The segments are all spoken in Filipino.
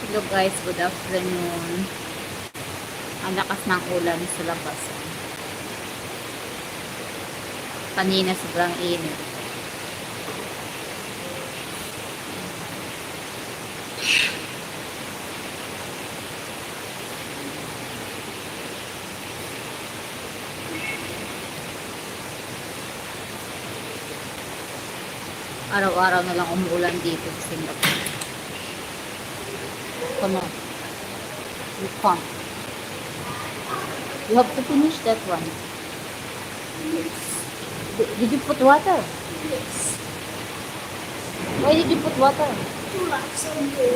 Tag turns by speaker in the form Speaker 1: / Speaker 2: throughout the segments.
Speaker 1: Hello guys, good afternoon. Ang lakas ng ulan sa labas. Kanina sobrang init. Araw-araw na lang umuulan dito sa Singapore. You can't. You have to finish that one. Did, did you put water?
Speaker 2: Yes.
Speaker 1: Why did you put water?
Speaker 2: Laps on the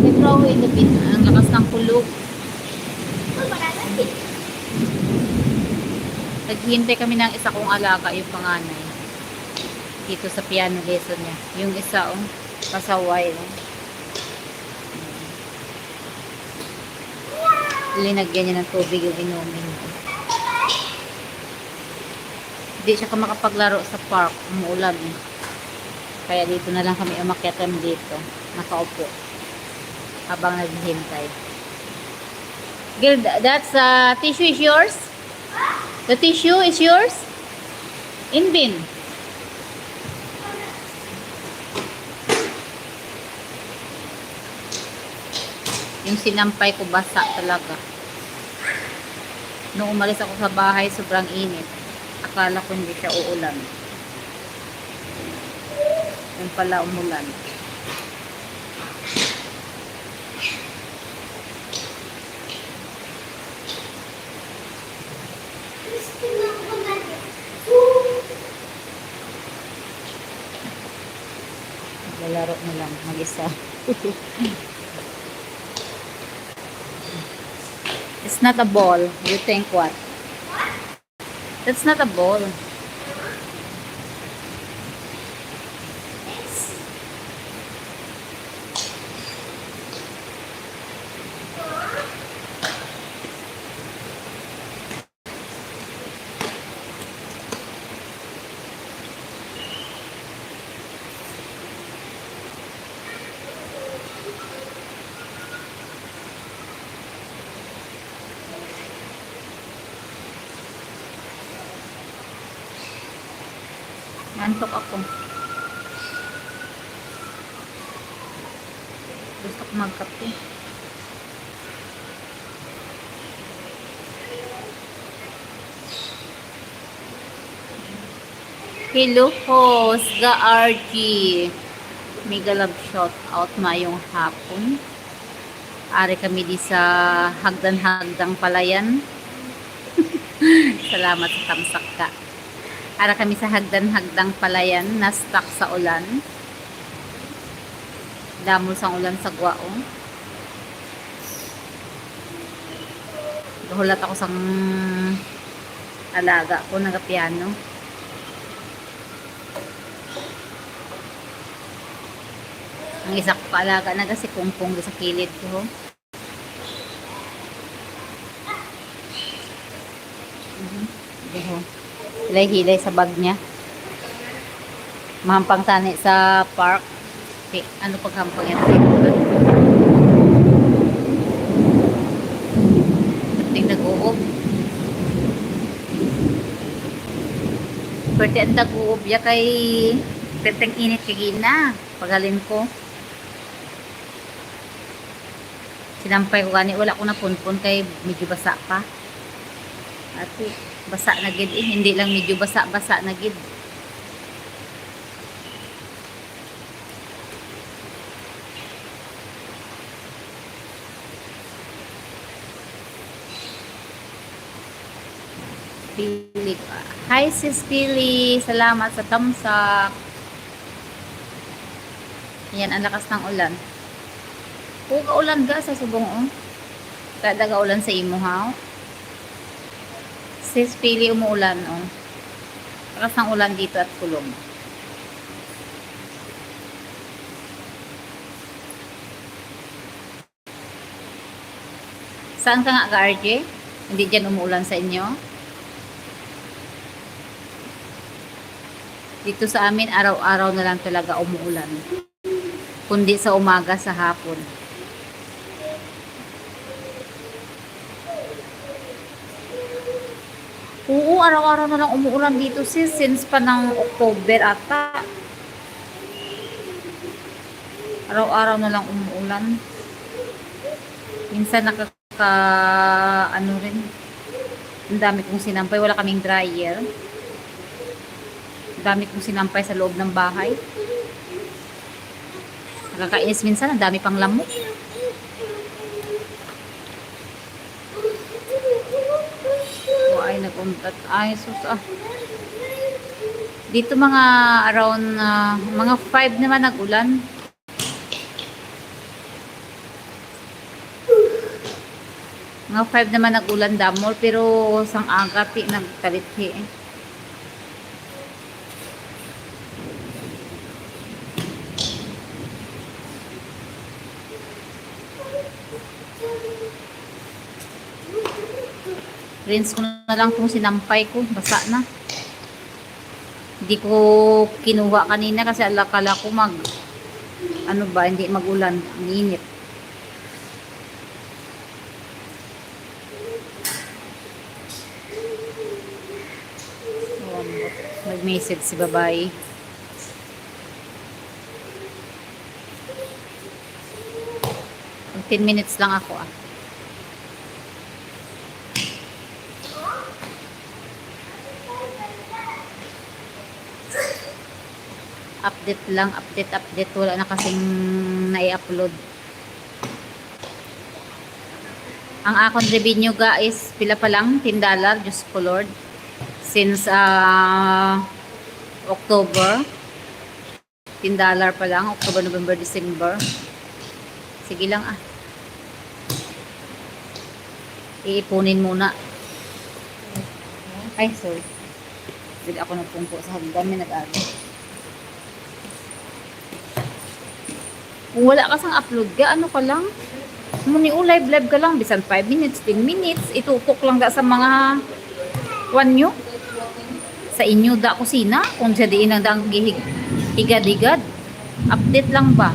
Speaker 1: They throw away in the bin. Ang lakas ng kulog. Naghihintay kami ng isa kong alaga, yung panganay. Dito sa piano lesson niya. Yung isa, oh, pasaway. Oh. Linagyan niya ng tubig yung inumin. Hindi siya ka makapaglaro sa park. Umuulan. Kaya dito na lang kami umakyat dito. Nakaupo. Habang naghihintay. Girl, th- that's uh, tissue is yours? The tissue is yours? In bin. Yung sinampay ko basa talaga. Nung umalis ako sa bahay, sobrang init. Akala ko hindi siya uulan. Yung pala umulan. Lalaro na lang, mag-isa. Not a ball. You think what? That's not a ball. Nantok ako. Gusto ko magkape. Hello po, Sga RG. Mega love shout out mayong hapon. Ari kami di sa hagdan-hagdang palayan. Salamat sa tamsak ka. Ara kami sa hagdan-hagdang palayan na stuck sa ulan. Damol sa ulan sa Guaong. Gahulat ako sang alaga ko nagapiano. Ang isa ko kaalaga na kasi kumpong sa kilid ko. Mhm. Hilay-hilay sa bag niya. Mahampang tani sa park. Okay, ano paghampang yan? Bating nag-uob. Pwede ang nag-uob ya kay Peteng init kay na. Pagalin ko. Sinampay ko gani. Wala ko na punpun kay medyo basa pa. Ate, basa na gid eh. Hindi lang medyo basa-basa na gid. Pili ka. Hi sis Pili, salamat sa tamsak. Yan, ang lakas ng ulan. Puga ulan ga sa subong oh. Kada ulan sa imo ha. Sis Pili umuulan oh. Lakas ng ulan dito at kulong. Saan ka nga ga RJ? Hindi dyan umuulan sa inyo? Dito sa amin, araw-araw na lang talaga umuulan. kundi sa umaga sa hapon. Araw-araw na lang umuulan dito sis, since pa ng October ata. Araw-araw na lang umuulan. Minsan nakaka, ano rin, ang dami kong sinampay, wala kaming dryer. Ang dami kong sinampay sa loob ng bahay. Nakakainis minsan, ang dami pang lamok. O ay, sus, ah. Dito mga around, ah, mga 5 naman nag-ulan. Mga 5 naman nag-ulan damol, pero sang agati nagtalithi eh. Rinse ko na lang kung sinampay ko. Basa na. Hindi ko kinuha kanina kasi alakala ko mag ano ba, hindi magulan. Ang init. Nag-message si babae. Mag 10 minutes lang ako ah. Update lang, update, update. Wala na kasing nai-upload. Ang akong revenue guys, pila pa lang, 10 dollar, Diyos ko Lord. Since ah, October, 10 dollar pa lang, October, November, December. Sige lang ah. Iipunin muna. Ay, sorry. Bili ako ng pumpo sa hagdan, may nag-agi. Wala ka sang upload ka, ano ka lang? Muni o live live ka lang, bisan 5 minutes, 10 minutes, itutok lang da sa mga kwan nyo. Sa inyo da kusina, kung sa diin ang dang gihig, higad-higad. Update lang ba?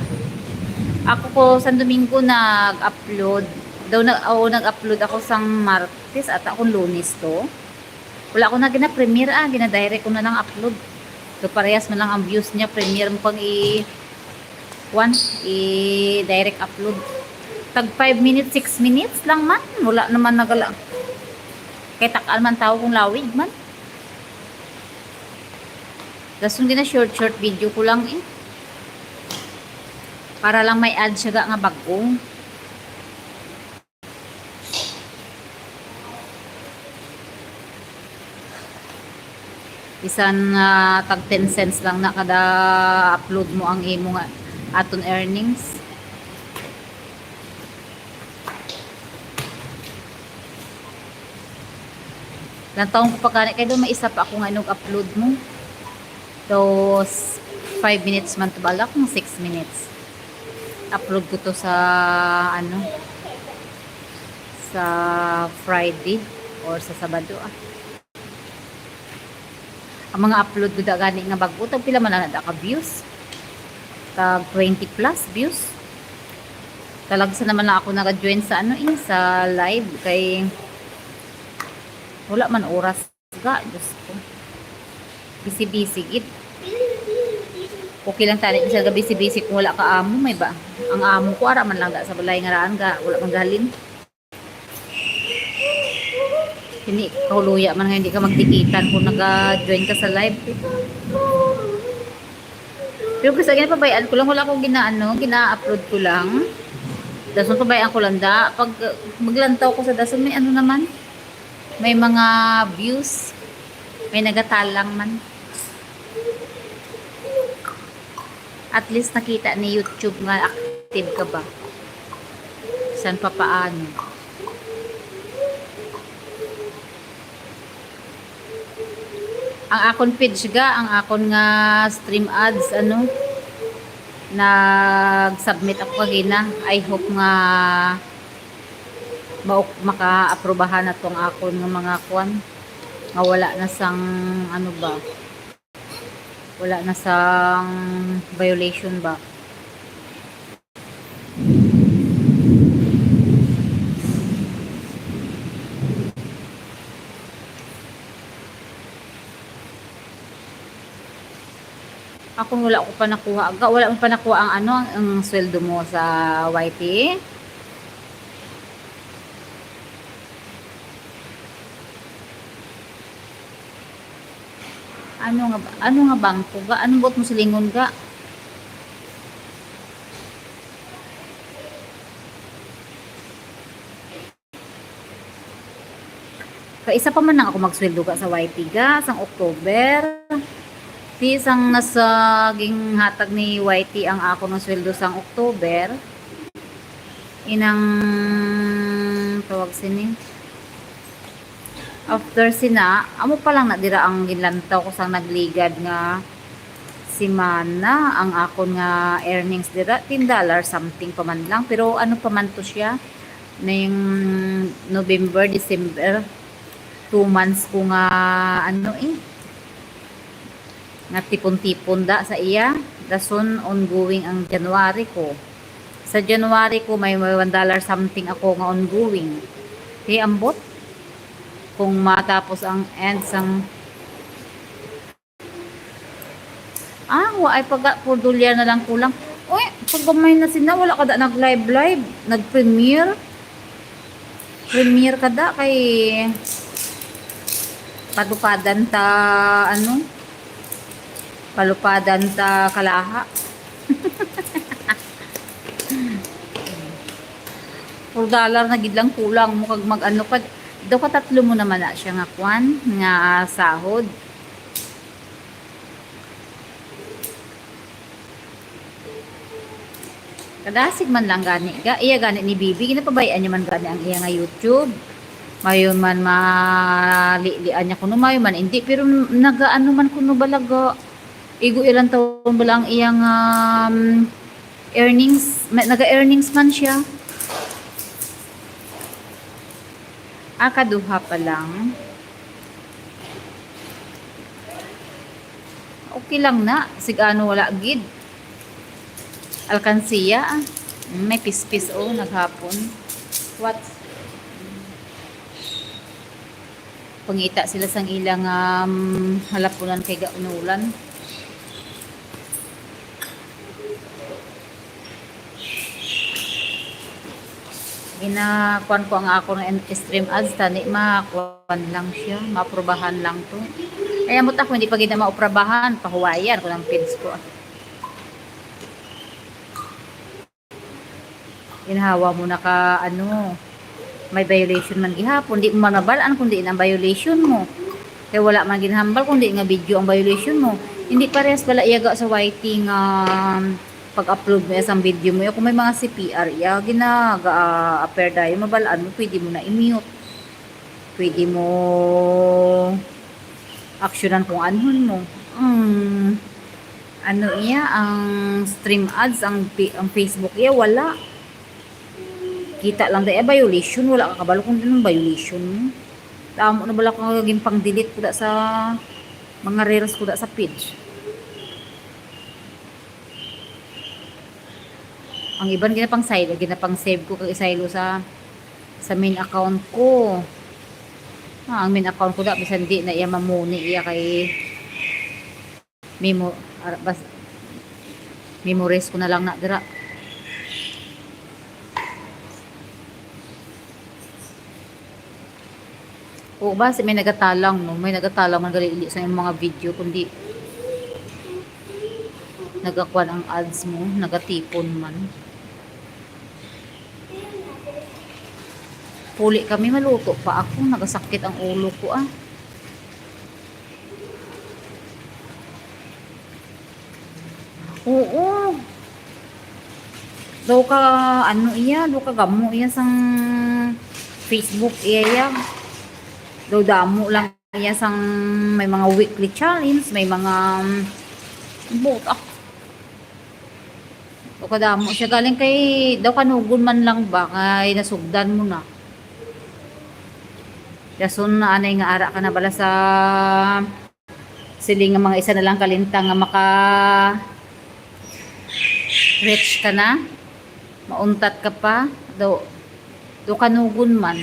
Speaker 1: Ako ko sa Domingo nag-upload. Daw nag oh, nag-upload ako sang Martes at akong Lunes to. Wala ko na gina-premiere ah, gina-direct ko na lang upload. So parehas man lang ang views niya, premiere mo pang i one, i-direct upload. Tag 5 minutes, 6 minutes lang man. Wala naman nagala. Kaya takal man tao kung lawig man. Tapos yung short short video ko lang eh. Para lang may ad siya ga nga bagong. Bisan nga tag 10 cents lang na kada upload mo ang imo nga aton earnings. Lang taong ko pa kay do may isa pa ako nga inog upload mo. So 5 minutes man to balak ng 6 minutes. Upload ko to sa ano sa Friday or sa Sabado ah. Ang mga upload ko da gani nga bago pila man na ka views tag 20 plus views. Talagsa naman na ako naka-join sa ano in sa live kay wala man oras ga Diyos ko. Busy-busy gid. Okay lang tani sa gabi busy-busy kung wala ka amo may ba. Ang amo ko ara man lang da sa balay nga raan ga wala man galin. Hindi kahuluya man nga hindi ka magdikitan kung naka-join ka sa live. Pero kasi ganyan pabayaan ko lang, wala akong ginaano, gina-upload ko lang. Dason pabayaan ko lang da. Pag maglantaw ko sa dason, may ano naman. May mga views. May nagatalang man. At least nakita ni YouTube nga active ka ba. San pa paano. Ang akon page ga, ang akon nga stream ads, ano, nag-submit ako kagina. I hope nga maka-aprobahan na tong akon nga mga kwan. Nga wala na sang, ano ba, wala na sang violation ba. Ako wala ko pa nakuha. Wala mo pa nakuha ang ano, ang sweldo mo sa YT. Ano nga ano nga bangko ga? Ano bot mo silingon ga? Kaisa pa man lang ako magsweldo ka sa YT ga, sang October. Di isang nasa ging hatag ni YT ang ako ng sweldo sang October. Inang tawag sini. After sina, amo pa lang na dira ang ginlantaw ko sang nagligad nga si Mana ang akon nga earnings dira 10 dollar something pa man lang pero ano pa man to siya na November, December 2 months ko nga ano eh nga tipon-tipon da sa iya. Dason ongoing ang January ko. Sa January ko may may 1 dollar something ako nga ongoing. Kaya ambot kung matapos ang end sang ah wa ay pag pudulya na lang kulang uy pag gamay na sina wala ka da nag live live nag premiere premiere ka da kay palupadan ta ano palupadan ta kalaha. 4 dollar na gid lang kulang mo kag mag ano pa do ka tatlo mo naman na siya nga kwan nga sahod. Kadasig man lang gani ga iya gani ni Bibi. Ginapabayaan niya man gani ang iya nga YouTube. Mayon man malilian niya kuno mayon man hindi. Pero nagaano man kuno balaga igo ilang taon ba lang iyang um, earnings? Naga-earnings man siya. Ah kaduha pa lang. Okay lang na. Sigano wala gid. Alkansiya ah. May pispis oh naghapon. What? Pangita sila sang ilang um, halapunan kay gaunulan ginakuan ko ang ako ng stream ads tani makuan lang siya maprobahan lang to. Kaya mo ako hindi pa gina mauprabahan pahuwayan ko ng pins ko. Ginhawa mo na ka ano may violation man gihapon. Di mo manabalaan kundi ang violation mo. Kaya wala man ginhambal kundi nga video ang violation mo. Hindi parehas bala iyaga sa YT nga pag-upload mo isang video mo kung may mga CPR iya ginaga-appear dayo mabalaan mo pwede mo na i-mute. Pwede mo actionan kung anhon mo mm, ano iya ang stream ads ang, ang Facebook iya wala. Kita lang dahil violation wala ka kabalo kung din violation. Mo tamo na bala naging pang delete ko sa mga reels ko sa page ang iban gina pang side gina pang save ko kag isaylo sa sa main account ko ah, ang main account ko da bisan di na iya mamuni iya kay memo ar- bas memories ko na lang na dira O ba, may nagatalang, no? May nagatalang man gali sa mga video, kundi nagakuan ang ads mo, nagatipon man. Puli kami maluto pa ako, nagasakit ang ulo ko ah. Oo. Daw ka, ano iya, daw ka gamo iya sang Facebook iya iya daw damo lang niya sang may mga weekly challenge, may mga bot ah. O kadamo siya galing kay daw kanugon man lang ba kay nasugdan mo na. Dason na anay nga ara ka na bala sa siling nga mga isa na lang kalintang nga maka rich ka na. Mauntat ka pa. Daw, daw kanugon man.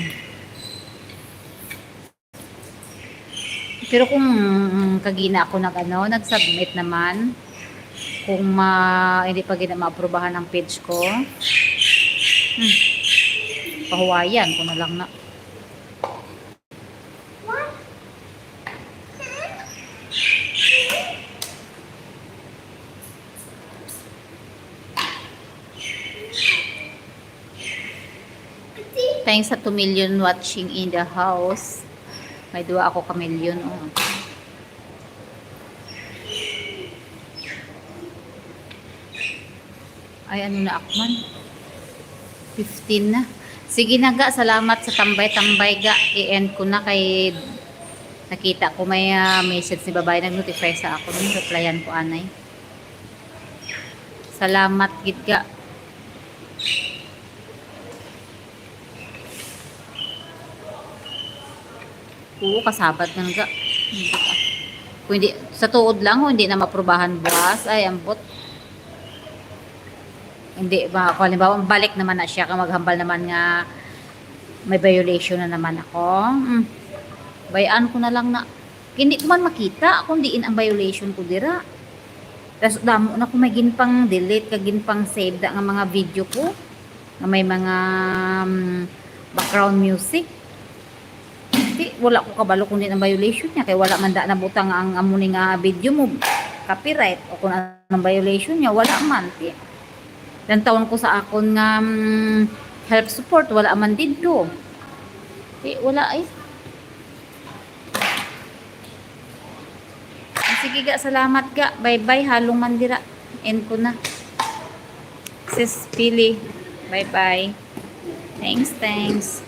Speaker 1: Pero kung kagina ako nag ano, nag-submit naman, kung ma, hindi pa gina maaprubahan ang page ko. Hmm. Pahuwayan ko na lang na. Thanks sa 2 million watching in the house. May dua ako ka million. Oh. Ay, ano na ako man? 15 na. Sige na ga, salamat sa tambay-tambay ga. I-end ko na kay nakita ko may ah, message ni babae nag-notify sa ako. Nung replyan ko anay. Salamat gid ga. Oo, kasabat na nga. Kung hindi, sa tuod lang, hindi na maprubahan bukas, ay, ambot. Hindi ba, kung halimbawa, balik naman na siya, maghambal naman nga, may violation na naman ako. Hmm. Bayaan ko na lang na, hindi ko man makita kung diin ang violation ko dira. Tapos damo na kung may ginpang delete, kag ginpang save da nga mga video ko, nga may mga um, background music. Di, wala ko kabalo kung din ang violation niya. Kay wala man da nabutang ang amuni nga video mo. Copyright o kung anong violation niya wala man ti. Dan tawon ko sa akon nga mm, help support wala man didto. Di wala Ah, sige ga salamat ga. Bye bye halong mandira. End ko na. Sis Pili bye bye thanks thanks